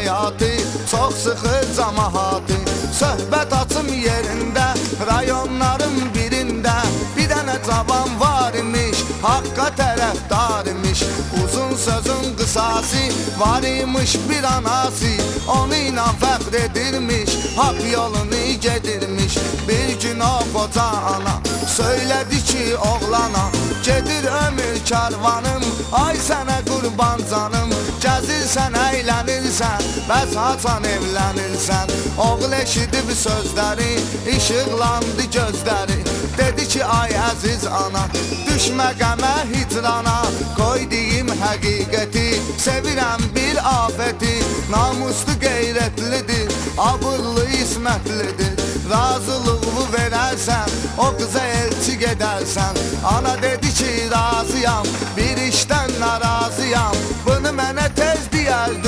həyatı Çox sıxır cəmahatı Söhbət açım yerində Rayonların birində Bir dənə cavan var imiş Haqqa tərəfdar imiş Uzun sözün qısası Var imiş bir anası. Onu ilə fəxr edirmiş Hak yolunu gedirmiş Bir gün o koca ana Söylədi ki oğlana Gedir ömür karvanım Ay sənə qurban canım. Gəzirsən, əylənirsən Bəs haçan evlənirsən Oğul eşidib sözləri İşıqlandı gözləri Dedi ki ay əziz ana Düşmə qəmə hicrana Qoy deyim həqiqəti Sevirəm bir afəti Namuslu qeyrətlidir Abırlı ismətlidir Razılığı verərsən O qıza elçi gedərsən Ana dedi ki razıyam Bir işdən narazıyam Bunu mənə tez deyərdin